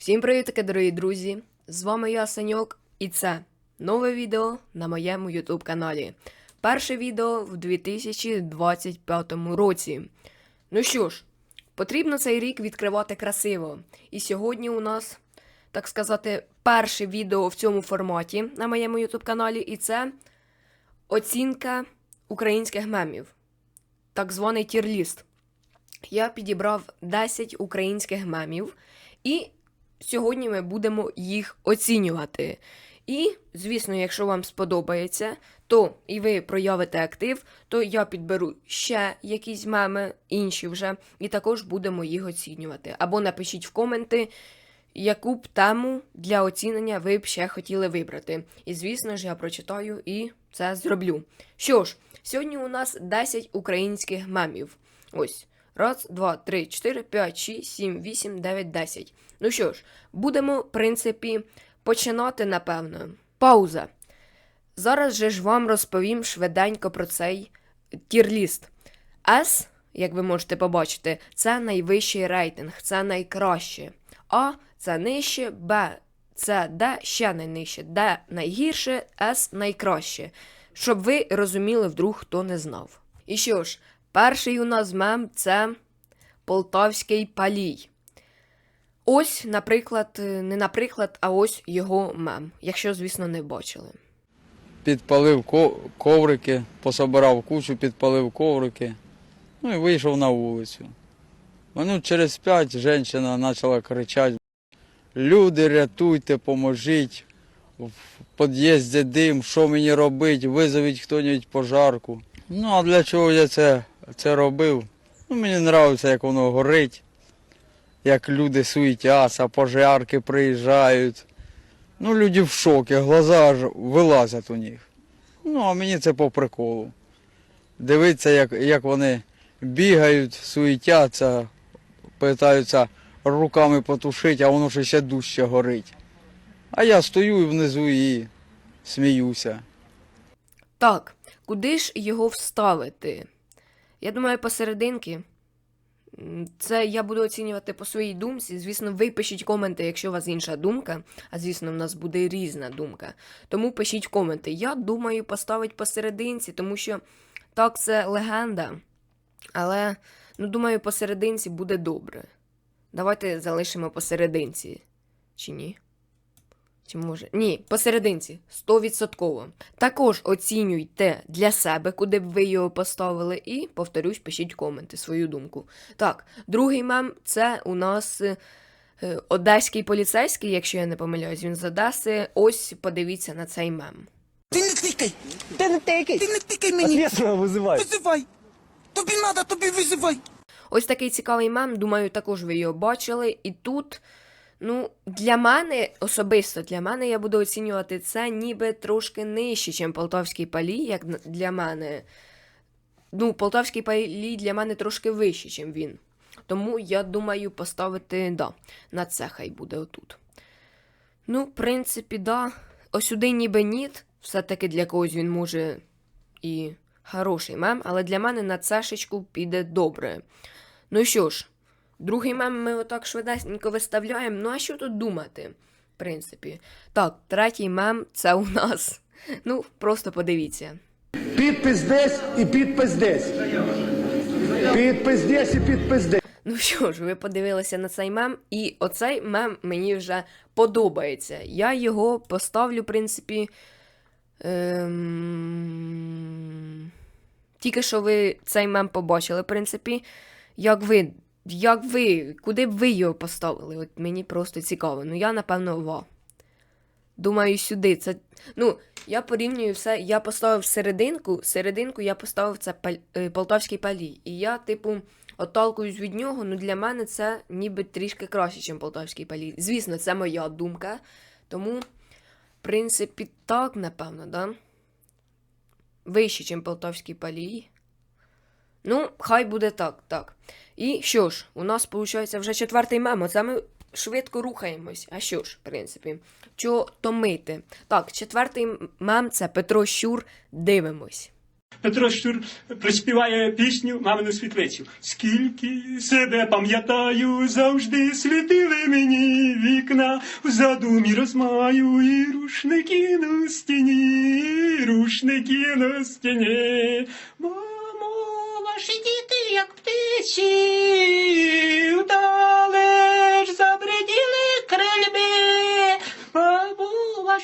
Всім привітки, дорогі друзі! З вами я, Саньок, і це нове відео на моєму YouTube каналі. Перше відео в 2025 році. Ну що ж, потрібно цей рік відкривати красиво. І сьогодні у нас, так сказати, перше відео в цьому форматі на моєму YouTube каналі, і це оцінка українських мемів, так званий тірліст. Я підібрав 10 українських мемів, і сьогодні ми будемо їх оцінювати. І, звісно, якщо вам сподобається, то і ви проявите актив, то я підберу ще якісь меми, інші вже, і також будемо їх оцінювати. Або напишіть в коменти, яку б тему для оцінення ви б ще хотіли вибрати. І, звісно ж, я прочитаю і це зроблю. Що ж, сьогодні у нас 10 українських мемів. Ось. Раз, два, три, чотири, п'ять, шість, сім, вісім, дев'ять, десять. Ну що ж, будемо, в принципі, починати, напевно. Пауза. Зараз же ж вам розповім швиденько про цей тірліст. С, як ви можете побачити, це найвищий рейтинг, це найкраще. А це нижче, Б це Д ще найнижче, Д найгірше, С найкраще. Щоб ви розуміли, вдруг хто не знав. І що ж, перший у нас мем це Полтавський палій. Ось, наприклад, е, не наприклад, а ось його мем, якщо, звісно, не бачили. підпалив коврики, пособирав кучу, підпалив коврики. Ну і вийшов на вулицю. Минут через п'ять жінка почала кричати: Люди, рятуйте, поможіть. В під'їзді дим, що мені робити, визовіть хто-небудь пожарку. Ну, а для чого я це, це робив? Ну, мені подобається, як воно горить, як люди суетяться, пожарки приїжджають. Ну, люди в шокі, глаза аж вилазять у них. Ну, а мені це по приколу. Дивитися, як, як вони бігають, суетяться, питаються руками потушити, а воно ж ще дужче горить. А я стою внизу і сміюся. Так, куди ж його вставити? Я думаю, посерединки. Це я буду оцінювати по своїй думці. Звісно, ви пишіть коменти, якщо у вас інша думка. А звісно, в нас буде різна думка. Тому пишіть коменти. Я думаю поставити посерединці, тому що так, це легенда. Але, ну, думаю, посерединці буде добре. Давайте залишимо посерединці. Чи ні? Чи може? Ні, посерединці, 100%. Також оцінюйте для себе, куди б ви його поставили, і, повторюсь, пишіть коменти, свою думку. Так, другий мем це у нас е, одеський поліцейський, якщо я не помиляюсь, він з Одеси. Ось подивіться на цей мем. Ти не тикай! Ти не тикай! Ти не тикай мені! Вызывай. Визивай! Тобі надо, тобі визивай! Ось такий цікавий мем, думаю, також ви його бачили. І тут, ну, для мене, особисто для мене, я буду оцінювати це ніби трошки нижче, ніж Полтавський палій, як для мене. Ну, Полтавський палій для мене трошки вищий, ніж він. Тому я думаю поставити, да, на це хай буде отут. Ну, в принципі, да. Ось сюди ніби ніт. Все-таки для когось він може і хороший мем, але для мене на цешечку піде добре. Ну що ж, другий мем ми отак швидесенько виставляємо. Ну а що тут думати? В принципі. Так, третій мем це у нас. Ну, просто подивіться. Підпис десь і підпис десь. Підпис десь і підпис десь. Ну що ж, ви подивилися на цей мем, і оцей мем мені вже подобається. Я його поставлю, в принципі. Ем... Тільки що ви цей мем побачили, в принципі. Як ви, як ви, куди б ви його поставили? От мені просто цікаво. Ну, я, напевно, ва. Думаю, сюди. Це. Ну, я порівнюю все. Я поставив серединку. Серединку я поставив це е, Полтавський палій. І я, типу, отталкуюсь від нього. Ну, для мене це ніби трішки краще, ніж Полтавський палій. Звісно, це моя думка. Тому, в принципі, так, напевно, да? Вище, ніж Полтавський палій. Ну, хай буде так, так. І що ж, у нас виходить вже четвертий мем. Оце ми швидко рухаємось. А що ж, в принципі, чого томити? Так, четвертий мем це Петро Щур. Дивимось. Петро Щур приспіває пісню Мамину світлицю. Скільки себе пам'ятаю, завжди світили мені вікна, в задумі розмаю і рушники на стіні, рушники на стіні. Ваші діти, як птиці, вдалеч забриділи крильби.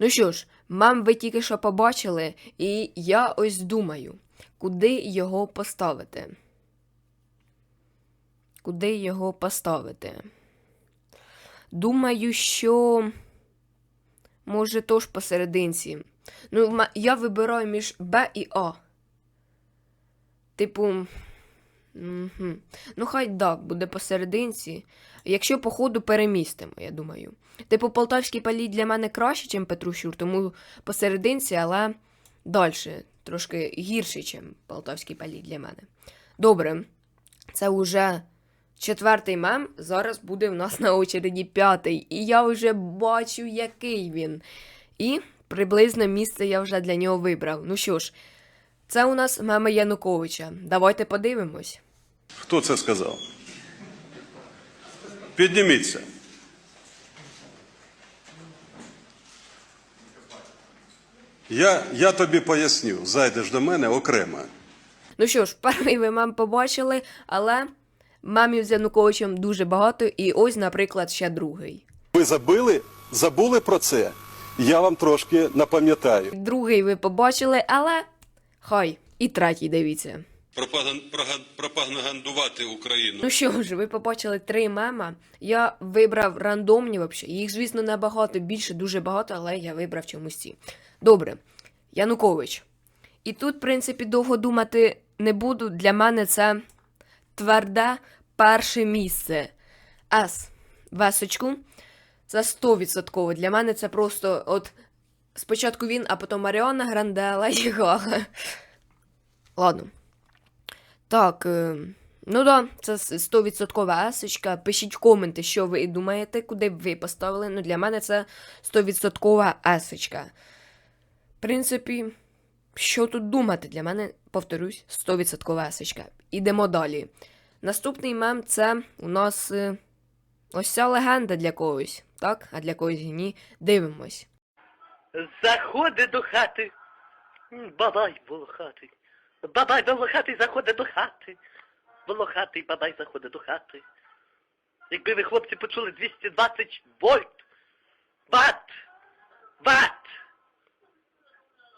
Ну що ж, мам, ви тільки що побачили, і я ось думаю, куди його поставити. Куди його поставити? Думаю, що. Може, тож посерединці. Ну, я вибираю між Б і А. Типу. Угу. Ну, хай так, буде посерединці. Якщо, по ходу, перемістимо, я думаю. Типу, полтавський палій для мене краще, ніж Петрущур, тому посерединці, але далі, трошки гірше, ніж полтавський палій для мене. Добре, це вже четвертий мем. Зараз буде в нас на очереді п'ятий. І я вже бачу, який він. І приблизно місце я вже для нього вибрав. Ну що ж, це у нас меми Януковича. Давайте подивимось. Хто це сказав? Підніміться. Я, я тобі поясню, зайдеш до мене окремо. Ну що ж, перший ви мем побачили, але мемів з Януковичем дуже багато, і ось, наприклад, ще другий. Ви забили? Забули про це? Я вам трошки напам'ятаю. Другий ви побачили, але хай. І третій дивіться. Пропагандувати Україну. Ну що ж, ви побачили три мема. Я вибрав рандомні взагалі. Їх, звісно, набагато більше, дуже багато, але я вибрав чомусь ці. Добре, Янукович. І тут, в принципі, довго думати не буду. Для мене це тверде перше місце. С. Весочку. Це 100%. Для мене це просто от спочатку він, а потім Маріона Грандела і Гага. Ладно. Так, е, ну да, це с- 100% есочка. Пишіть коменти, що ви думаєте, куди б ви поставили. Ну, для мене це 100% есочка. В принципі, що тут думати? Для мене, повторюсь, 100% есочка. Ідемо далі. Наступний мем це у нас е, ось ця легенда для когось, так? А для когось ні. Дивимось. Заходить до хати. Бабай волохатий. Бабай волохатий заходить до хати. Волохатий бабай заходить до хати. Якби ви, хлопці, почули 220 вольт. Ват! Ват!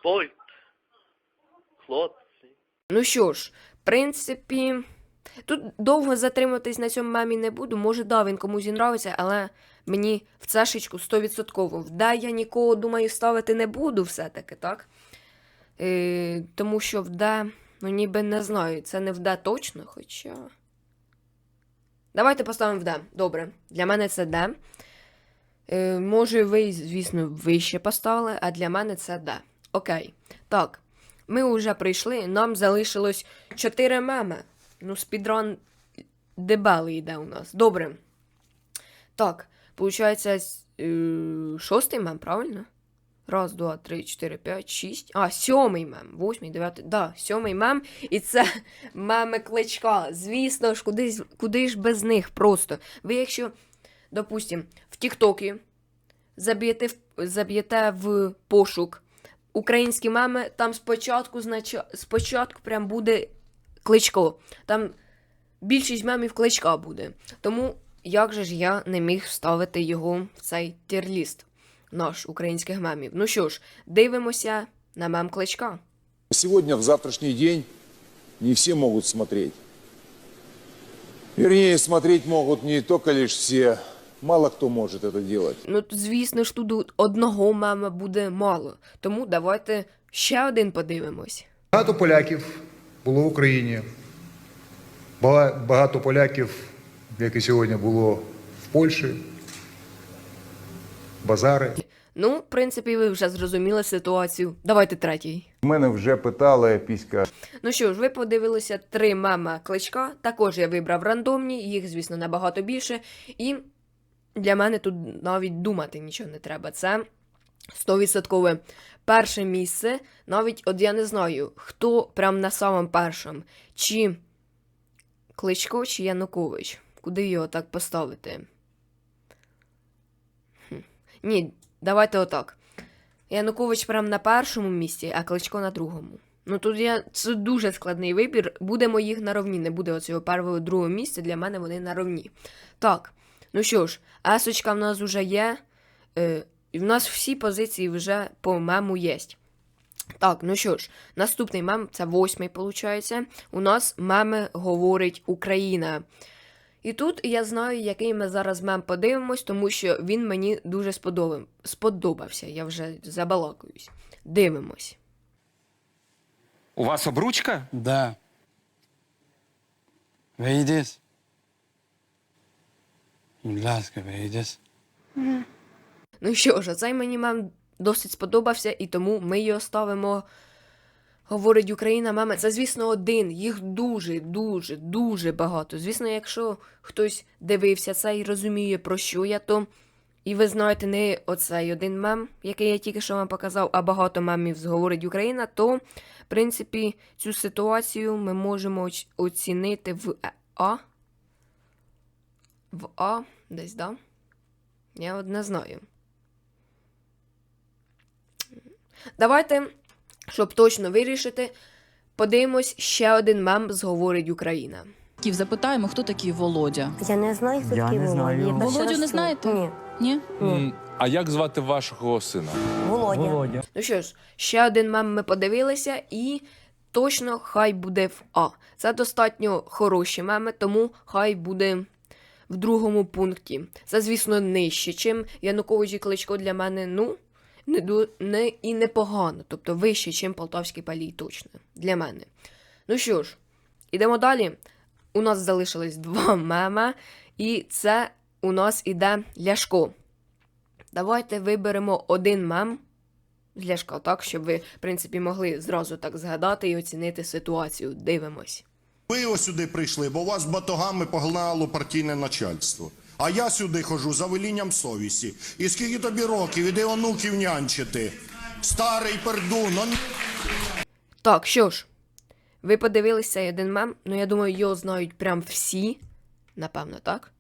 Вольт. Хлопці. Ну що ж, в принципі, тут довго затримуватись на цьому мемі не буду. Може, да, він комусь і нравиться, але мені в цешечку 100%. В я нікого, думаю, ставити не буду все-таки, так? Е, тому що в да, ну ніби не знаю, це не в да точно, хоча. Давайте поставимо в да. Добре. Для мене це да. Е, може, ви, звісно, вище поставили, а для мене це да. Окей. Так. Ми вже прийшли, нам залишилось 4 меми. Ну, спідран дебелий йде у нас. Добре. Так, с- е, шостий мем, правильно? Раз, два, три, чотири, п'ять, шість. А, сьомий мем. Восьмий, дев'ятий. Да, сьомий мем. І це меми кличка. Звісно ж, куди, куди ж без них просто. Ви якщо, допустим, в Тіктокі заб'єте, заб'єте в пошук українські меми, там спочатку, значить, спочатку прям буде кличко. Там більшість мемів кличка буде. Тому як же ж я не міг вставити його в цей тірліст наш українських мемів. Ну що ж, дивимося на мем кличка. Сегодня, в завтрашний день, не все могут смотреть. Вернее, смотреть могут не только лишь все. Мало кто может это делать. Ну, звісно ж, тут одного мема буде мало. Тому давайте ще один подивимось. Багато поляків було в Україні. Бага- Багато поляків, як і сьогодні було в Польщі. Базари. Ну, в принципі, ви вже зрозуміли ситуацію. Давайте третій. Мене вже питали піська. Ну що ж, ви подивилися три мема кличка. Також я вибрав рандомні, їх, звісно, набагато більше. І для мене тут навіть думати нічого не треба. Це 100%. Перше місце, навіть от я не знаю, хто прям на самому першому. Чи Кличко, чи Янукович. Куди його так поставити? Ні, давайте отак. Янукович прям на першому місці, а Кличко на другому. Ну тут я це дуже складний вибір. Будемо їх наровні. Не буде оцього першого другого місця. Для мене вони наровні. Так, ну що ж, есочка в нас вже є. Е, і в нас всі позиції вже по мему є. Так, ну що ж, наступний мем, це восьмий, виходить. У нас меми говорить Україна. І тут я знаю, який ми зараз мем подивимось, тому що він мені дуже сподобав... сподобався. Я вже забалакаюсь. Дивимось. У вас обручка? Да. Вийдеш. Будь ласка, вийдеш. Ну що ж, цей мені мем досить сподобався, і тому ми його ставимо. Говорить Україна, меми. Це, звісно, один. Їх дуже, дуже, дуже багато. Звісно, якщо хтось дивився це і розуміє, про що я, то. І ви знаєте, не оцей один мем, який я тільки що вам показав, а багато мемів зговорить Україна, то, в принципі, цю ситуацію ми можемо оцінити в А. В А, десь, да? Я от не знаю. Давайте, щоб точно вирішити, подивимось ще один мем зговорить Україна. Запитаємо, хто такий Володя. Я не знаю, хто такий Володя. Я перший Володю раз не чую. знаєте? Ні. Ні? Ні. А як звати вашого сина? Володя. Ну що ж, ще один мем ми подивилися, і точно хай буде в А. Це достатньо хороші меми, тому хай буде в другому пункті. Це, звісно, нижче, чим Янукович і Кличко для мене, ну, не, ду- не і непогано. Тобто вище, чим Полтавський палій, точно. Для мене. Ну що ж, ідемо далі. У нас залишилось два мема, і це у нас іде Ляшко. Давайте виберемо один мем з Ляшка, так, щоб ви, в принципі, могли зразу так згадати і оцінити ситуацію. Дивимось. Ви ось сюди прийшли, бо вас батогами погнало партійне начальство. А я сюди хожу за велінням совісті. І скільки тобі років, іди онуків нянчити. Старий пердун, он... Так, що ж, ви подивилися один мем, ну я думаю, його знають прям всі. Напевно, так?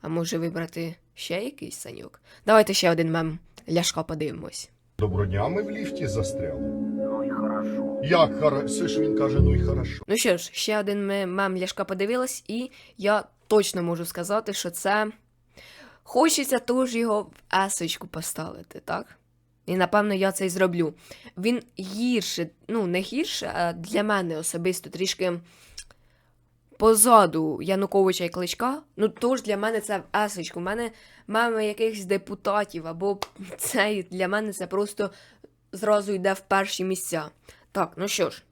А може вибрати ще якийсь саньок? Давайте ще один мем Ляшка подивимось. Доброго дня, ми в ліфті застряли. Ну і хорошо. Як хорошо? Все ж він каже, ну і хорошо. Ну що ж, ще один мем Ляшка подивилась, і я точно можу сказати, що це. Хочеться теж його в есочку поставити, так? І напевно я це й зроблю. Він гірше, ну не гірше, а для мене особисто трішки позаду Януковича і Кличка. Ну тож для мене це в есочку. У мене меми якихось депутатів, або цей для мене це просто зразу йде в перші місця. Так, ну що ж.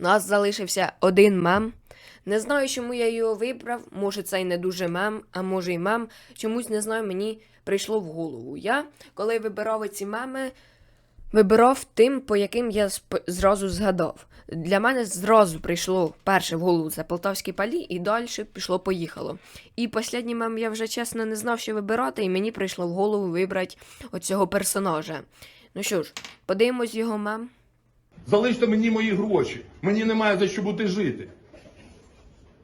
У нас залишився один мем. Не знаю, чому я його вибрав. Може, це й не дуже мем, а може й мем. Чомусь не знаю, мені прийшло в голову. Я, коли вибирав ці меми, вибирав тим, по яким я зразу згадав. Для мене зразу прийшло перше в голову це Полтавські палі, і далі пішло-поїхало. І останній мем я вже чесно не знав, що вибирати, і мені прийшло в голову вибрати оцього персонажа. Ну що ж, подивимось його мем. Залиште мені мої гроші. Мені немає за що бути жити.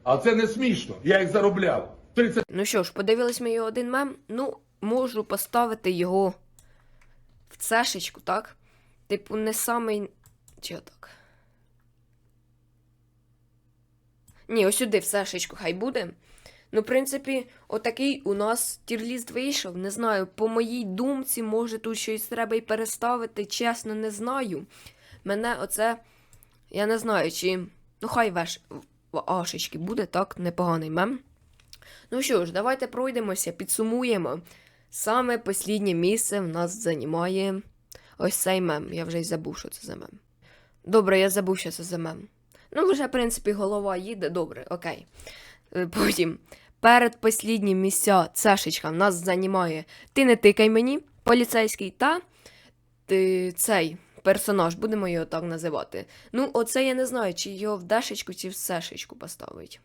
А це не смішно. Я їх заробляв. 30 Ну що ж, подивились ми його один мем. Ну, можу поставити його в цешечку, так? Типу, не самий. Чи отак? Ні, ось сюди в цешечку хай буде. Ну, в принципі, отакий у нас тірліст вийшов. Не знаю, по моїй думці, може тут щось треба й переставити, чесно, не знаю. Мене оце. Я не знаю, чи. Ну, хай веш Ашечки буде, так, непоганий мем. Ну що ж, давайте пройдемося, підсумуємо. Саме посліднє місце в нас займає ось цей мем. Я вже й забув, що це за мем. Добре, я забув, що це за мем. Ну, вже, в принципі, голова їде, добре, окей. Е, Потім. Перед посліднім місця цешечка в нас займає Ти не тикай мені, поліцейський, та ти, цей персонаж, будемо його так називати. Ну, оце я не знаю, чи його в дешечку, чи в сешечку поставить.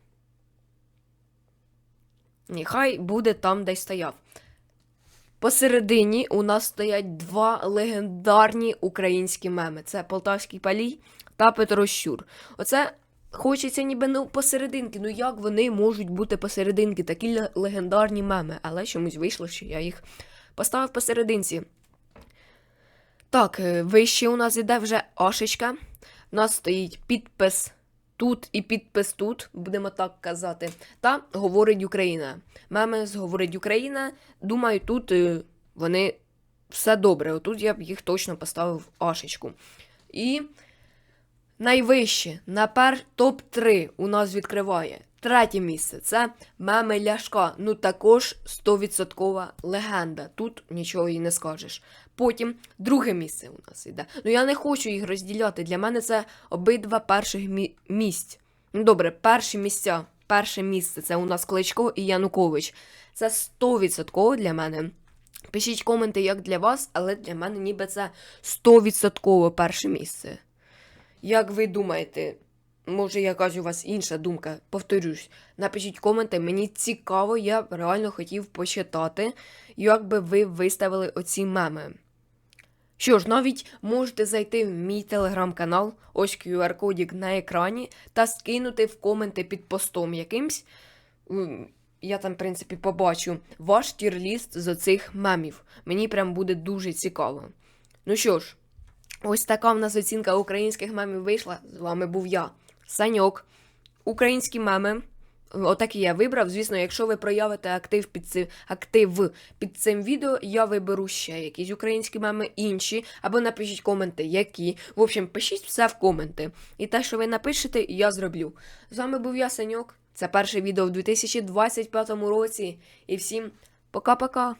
Ні, хай буде там, де й стояв. Посередині у нас стоять два легендарні українські меми: це Полтавський палій та Петро Щур. Оце хочеться ніби ну посерединки. Ну як вони можуть бути посерединки? Такі легендарні меми. Але чомусь вийшло, що я їх поставив посерединці. Так, е, вище у нас іде вже Ашечка. У нас стоїть підпис тут і підпис тут, будемо так казати. Та говорить Україна. Меми з говорить Україна. Думаю, тут е, вони все добре. Отут я б їх точно поставив Ашечку. І найвище, на пер топ-3 у нас відкриває. Третє місце це меми Ляшка. Ну також 100% легенда. Тут нічого і не скажеш. Потім друге місце у нас іде. Ну я не хочу їх розділяти. Для мене це обидва перших мі- місць. Ну добре, перші місця. Перше місце це у нас Кличко і Янукович. Це 100% для мене. Пишіть коменти, як для вас, але для мене ніби це 100% перше місце. Як ви думаєте, може якась у вас інша думка? Повторюсь, напишіть коменти, мені цікаво, я реально хотів почитати, як би ви виставили оці меми. Що ж, навіть можете зайти в мій телеграм-канал, ось QR-кодік на екрані, та скинути в коменти під постом якимсь. Я там, в принципі, побачу ваш тір-ліст з оцих мемів. Мені прям буде дуже цікаво. Ну що ж, ось така в нас оцінка українських мемів вийшла. З вами був я, Саньок. Українські меми. Отакі я вибрав. Звісно, якщо ви проявите актив під цим актив під цим відео, я виберу ще якісь українські меми, інші, або напишіть коменти, які. В общем, пишіть все в коменти. І те, що ви напишете, я зроблю. З вами був я, Саньок. Це перше відео в 2025 році. І всім пока-пока.